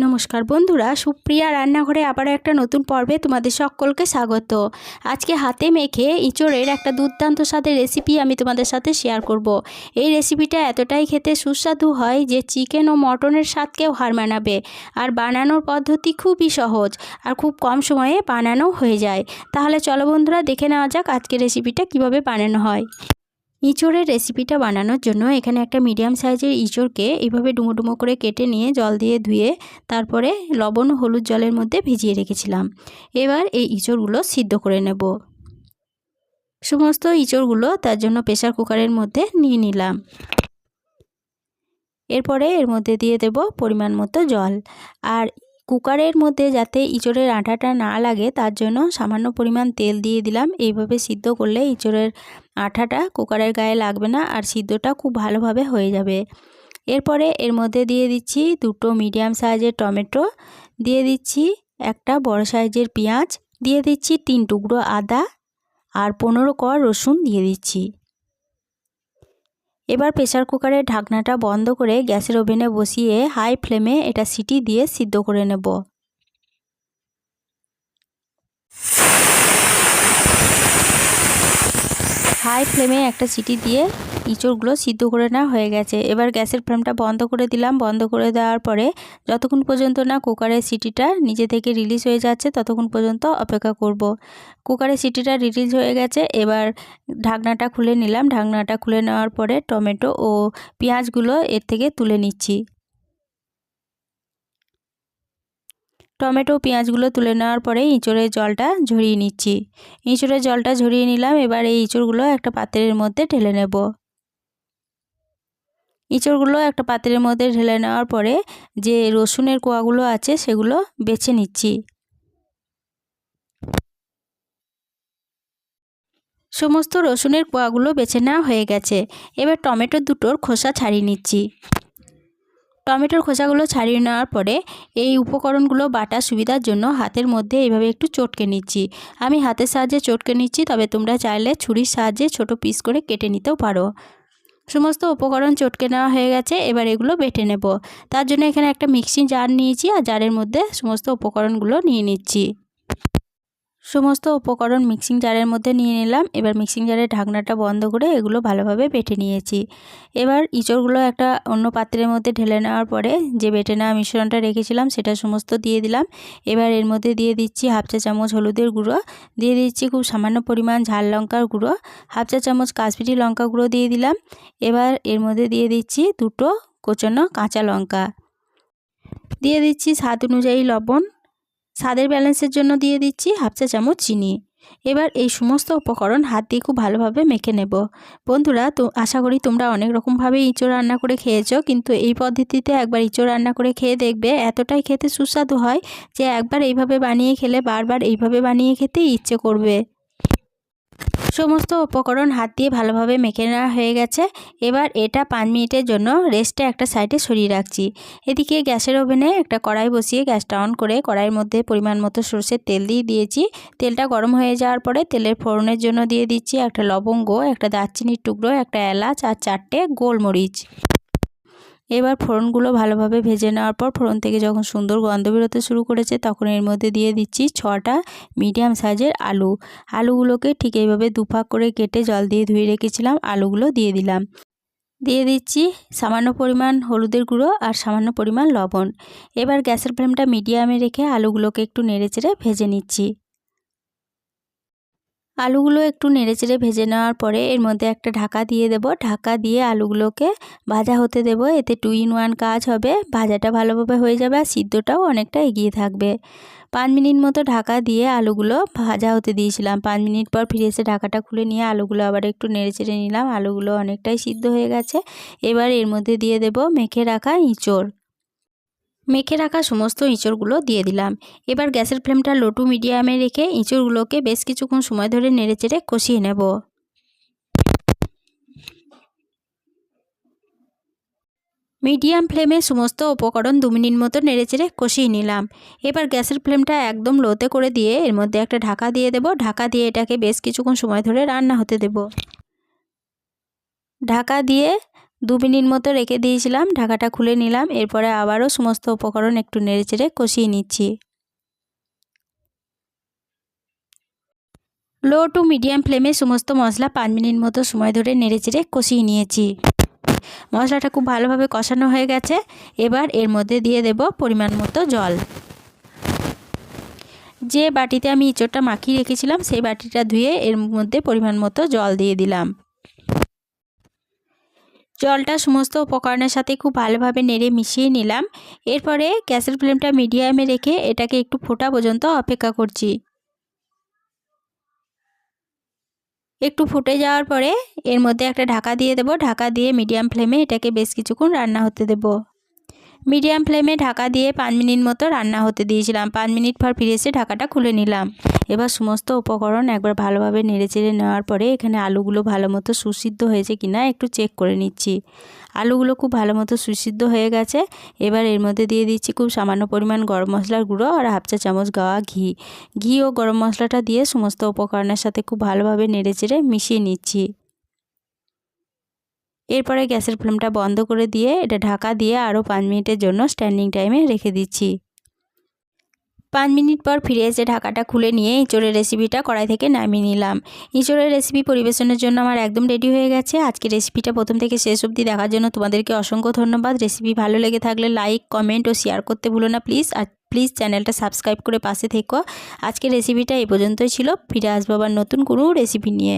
নমস্কার বন্ধুরা, সুপ্রিয়া রান্নাঘরে আবারও একটা নতুন পর্বে তোমাদের সকলকে স্বাগত। আজকে হাতে মেখে ইঁচড়ের একটা দুর্দান্ত স্বাদের রেসিপি আমি তোমাদের সাথে শেয়ার করব। এই রেসিপিটা এতটাই খেতে সুস্বাদু হয় যে চিকেন ও মটনের স্বাদকেও হার মানাবে। আর বানানোর পদ্ধতি খুবই সহজ আর খুব কম সময়ে বানানো হয়ে যায়। তাহলে চলো বন্ধুরা, দেখে নেওয়া যাক আজকে রেসিপিটা কীভাবে বানানো হয়। ইঁচড়ের রেসিপিটা বানানোর জন্য এখানে একটা মিডিয়াম সাইজের ইঁচড়কে এইভাবে ডুমো ডুমো করে কেটে নিয়ে জল দিয়ে ধুয়ে তারপরে লবণ হলুদ জলের মধ্যে ভিজিয়ে রেখেছিলাম। এবার এই ইঁচড়গুলো সিদ্ধ করে নেব। সমস্ত ইঁচড়গুলো তার জন্য প্রেশার কুকারের মধ্যে নিয়ে নিলাম। এরপরে এর মধ্যে দিয়ে দেব পরিমাণ মতো জল। আর কুকারের মধ্যে যাতে ইঁচড়ের আঠাটা না লাগে, তার জন্য সামান্য পরিমাণ তেল দিয়ে দিলাম। এইভাবে সিদ্ধ করলে ইঁচড়ের আঠাটা কুকারের গায়ে লাগবে না আর সিদ্ধটা খুব ভালোভাবে হয়ে যাবে। এরপরে এর মধ্যে দিয়ে দিচ্ছি দুটো মিডিয়াম সাইজের টমেটো, দিয়ে দিচ্ছি একটা বড় সাইজের পেঁয়াজ, দিয়ে দিচ্ছি তিন টুকরো আদা আর পনেরো কর রসুন দিয়ে দিচ্ছি। এবার প্রেসার কুকারের ঢাকনাটা বন্ধ করে গ্যাসের ওভেনে বসিয়ে হাই ফ্লেমে এটা সিটি দিয়ে সিদ্ধ করে নেব। হাই ফ্লেমে একটা সিটি দিয়ে ইঁচড়গুলো সিদ্ধ করে নেওয়া হয়ে গেছে। এবার গ্যাসের ফ্লেমটা বন্ধ করে দিলাম। বন্ধ করে দেওয়ার পরে যতক্ষণ পর্যন্ত না কুকারের সিটিটা নিজে থেকে রিলিজ হয়ে যাচ্ছে, ততক্ষণ পর্যন্ত অপেক্ষা করব। কুকারের সিটিটা রিলিজ হয়ে গেছে। এবার ঢাকনাটা খুলে নিলাম। ঢাকনাটা খুলে নেওয়ার পরে টমেটো ও পেঁয়াজগুলো এর থেকে তুলে নিচ্ছি। টমেটো পেঁয়াজগুলো তুলে নেওয়ার পরে ইঁচড়ের জলটা ঝরিয়ে নিচ্ছি। ইঁচড়ের জলটা ঝরিয়ে নিলাম। এবার এই ইঁচড়গুলো একটা পাত্রের মধ্যে ঢেলে নেব। ইঁচড়গুলো একটা পাত্রের মধ্যে ঢেলে নেওয়ার পরে যে রসুনের কোয়াগুলো আছে সেগুলো বেছে নিচ্ছি। সমস্ত রসুনের কোয়াগুলো বেছে নেওয়া হয়ে গেছে। এবার টমেটো দুটোর খোসা ছাড়িয়ে নিচ্ছি। টমেটোর খোসাগুলো ছাড়িয়ে নেওয়ার পরে এই উপকরণগুলো বাটার সুবিধার জন্য হাতের মধ্যে এইভাবে একটু চটকে নিচ্ছি। আমি হাতের সাহায্যে চটকে নিচ্ছি, তবে তোমরা চাইলে ছুরির সাহায্যে ছোট পিস করে কেটে নিতেও পারো। সমস্ত উপকরণ চটকে নেওয়া হয়ে গেছে, এবার এগুলো বেটে নেব। তার জন্য এখানে একটা মিক্সিং জার নিয়েছি আর জারের মধ্যে সমস্ত উপকরণগুলো নিয়ে নিচ্ছি। সমস্ত উপকরণ মিক্সিং জারের মধ্যে নিয়ে নিলাম। এবার মিক্সিং জারের ঢাকনাটা বন্ধ করে এগুলো ভালোভাবে বেটে নিয়েছি। এবার ইঁচড়গুলো একটা অন্য পাত্রের মধ্যে ঢেলে নেওয়ার পরে যে বেটে নেওয়া মিশ্রণটা রেখেছিলাম সেটা সমস্ত দিয়ে দিলাম। এবার এর মধ্যে দিয়ে দিচ্ছি হাফ চা চামচ হলুদের গুঁড়ো। দিয়ে দিচ্ছি খুব সামান্য পরিমাণ ঝাল লঙ্কার গুঁড়ো। হাফ চা চামচ কাশ্মীরি লঙ্কা গুঁড়ো দিয়ে দিলাম। এবার এর মধ্যে দিয়ে দিচ্ছি দুটো কোচানো কাঁচা লঙ্কা। দিয়ে দিচ্ছি স্বাদ অনুযায়ী লবণ। স্বাদের ব্যালেন্সের জন্য দিয়ে দিচ্ছি হাফ চা চামচ চিনি। এবার এই সমস্ত উপকরণ হাত দিয়ে খুব ভালোভাবে মেখে নেব। বন্ধুরা, তো আশা করি তোমরা অনেক রকমভাবে ইঁচড় রান্না করে খেয়েছো, কিন্তু এই পদ্ধতিতে একবার ইঁচড় রান্না করে খেয়ে দেখবে এতটাই খেতে সুস্বাদু হয় যে একবার এইভাবে বানিয়ে খেলে বারবার এইভাবে বানিয়ে খেতে ইচ্ছে করবে। সমস্ত উপকরণ হাত দিয়ে ভালোভাবে মেখে নেওয়া হয়ে গেছে। এবার এটা পাঁচ মিনিটের জন্য রেস্টে একটা সাইডে সরিয়ে রাখছি। এদিকে গ্যাসের ওভেনে একটা কড়াই বসিয়ে গ্যাসটা অন করে কড়াইয়ের মধ্যে পরিমাণ মতো সর্ষের তেল দিয়ে দিয়েছি। তেলটা গরম হয়ে যাওয়ার পরে তেলের ফোড়নের জন্য দিয়ে দিচ্ছি একটা লবঙ্গ, একটা দারচিনির টুকরো, একটা এলাচ আর চারটে গোলমরিচ। এবার ফোড়নগুলো ভালোভাবে ভেজে নেওয়ার পর ফোড়ন থেকে যখন সুন্দর গন্ধ বেরোতে শুরু করেছে, তখন এর মধ্যে দিয়ে দিচ্ছি ছটা মিডিয়াম সাইজের আলু। আলুগুলোকে ঠিক এইভাবে দুফাক করে কেটে জল দিয়ে ধুয়ে রেখেছিলাম, আলুগুলো দিয়ে দিলাম। দিয়ে দিচ্ছি সামান্য পরিমাণ হলুদের গুঁড়ো আর সামান্য পরিমাণ লবণ। এবার গ্যাসের ফ্লেমটা মিডিয়ামে রেখে আলুগুলোকে একটু নেড়ে চেড়ে ভেজে নিচ্ছি। আলুগুলো একটু নেড়েচেড়ে ভেজে নেওয়ার পরে এর মধ্যে একটা ঢাকা দিয়ে দেব। ঢাকা দিয়ে আলুগুলোকে ভাজা হতে দেব। এতে টু ইন ওয়ান কাজ হবে। ভাজাটা ভালোভাবে হয়ে যাবে আর সিদ্ধটাও অনেকটা এগিয়ে থাকবে। পাঁচ মিনিট মতো ঢাকা দিয়ে আলুগুলো ভাজা হতে দিয়েছিলাম। পাঁচ মিনিট পর ফিরে এসে ঢাকাটা খুলে নিয়ে আলুগুলো আবার একটু নেড়েচেড়ে নিলাম। আলুগুলো অনেকটাই সিদ্ধ হয়ে গেছে। এবার এর মধ্যে দিয়ে দেব মেখে রাখা ইঁচড়। মেখে রাখা সমস্ত ইঁচড়গুলো দিয়ে দিলাম। এবার গ্যাসের ফ্লেমটা লো টু মিডিয়ামে রেখে ইঁচড়গুলোকে বেশ কিছুক্ষণ সময় ধরে নেড়েচেড়ে কষিয়ে নেব। মিডিয়াম ফ্লেমে সমস্ত উপকরণ দু মিনিট মতো নেড়েচেড়ে কষিয়ে নিলাম। এবার গ্যাসের ফ্লেমটা একদম লোতে করে দিয়ে এর মধ্যে একটা ঢাকা দিয়ে দেব। ঢাকা দিয়ে এটাকে বেশ কিছুক্ষণ সময় ধরে রান্না হতে দেব। ঢাকা দিয়ে দু মিনিট মতো রেখে দিয়েছিলাম, ঢাকাটা খুলে নিলাম, এরপরে আবারও সমস্ত উপকরণ একটু নেড়েচেড়ে কষিয়ে নিচ্ছি। লো টু মিডিয়াম ফ্লেমে সমস্ত মশলা পাঁচ মিনিট মতো সময় ধরে নেড়েচেড়ে কষিয়ে নিয়েছি। মশলাটা খুব ভালোভাবে কষানো হয়ে গেছে, এবার এর মধ্যে দিয়ে দেব পরিমাণ মতো জল। যে বাটিতে আমি ইঁচড়টা মাখিয়ে রেখেছিলাম, সেই বাটিটা ধুয়ে এর মধ্যে পরিমাণ মতো জল দিয়ে দিলাম। জলটা সমস্ত উপকরণের সাথে খুব ভালোভাবে নেড়ে মিশিয়ে নিলাম। এরপরে গ্যাসের ফ্লেমটা মিডিয়ামে রেখে এটাকে একটু ফোটা পর্যন্ত অপেক্ষা করছি। একটু ফুটে যাওয়ার পরে এর মধ্যে একটা ঢাকা দিয়ে দেব। ঢাকা দিয়ে মিডিয়াম ফ্লেমে এটাকে বেশ কিছুক্ষণ রান্না হতে দেব। মিডিয়াম ফ্লেমে ঢাকা দিয়ে পাঁচ মিনিট মতো রান্না হতে দিয়েছিলাম। পাঁচ মিনিট পর ফিরে এসে ঢাকাটা খুলে নিলাম। এবার সমস্ত উপকরণ একবার ভালোভাবে নেড়েচেড়ে নেওয়ার পরে এখানে আলুগুলো ভালো মতো সুসিদ্ধ হয়েছে কিনা একটু চেক করে নিচ্ছি। আলুগুলো খুব ভালো মতো সুসিদ্ধ হয়ে গেছে। এবার এর মধ্যে দিয়ে দিচ্ছি খুব সামান্য পরিমাণ গরম মশলার গুঁড়ো আর হাফ চা চামচ গাওয়া ঘি। ঘি ও গরম মশলাটা দিয়ে সমস্ত উপকরণের সাথে খুব ভালোভাবে নেড়েচেড়ে মিশিয়ে নিচ্ছি। এরপরে গ্যাসের ফ্লেমটা বন্ধ করে দিয়ে এটা ঢাকা দিয়ে আরও পাঁচ মিনিটের জন্য স্ট্যান্ডিং টাইমে রেখে দিচ্ছি। পাঁচ মিনিট পর ফিরে এসে ঢাকাটা খুলে নিয়ে ইঁচড়ের রেসিপিটা কড়াই থেকে নামিয়ে নিলাম। ইঁচড়ের রেসিপি পরিবেশনের জন্য আমার একদম রেডি হয়ে গেছে। আজকে রেসিপিটা প্রথম থেকে শেষ অবধি দেখার জন্য তোমাদেরকে অসংখ্য ধন্যবাদ। রেসিপি ভালো লেগে থাকলে লাইক, কমেন্ট ও শেয়ার করতে ভুলো না প্লিজ আর প্লিজ চ্যানেলটা সাবস্ক্রাইব করে পাশে থেকো। আজকে রেসিপিটা এই পর্যন্তই ছিল। ফিরে আসব আবার নতুন কোনো রেসিপি নিয়ে।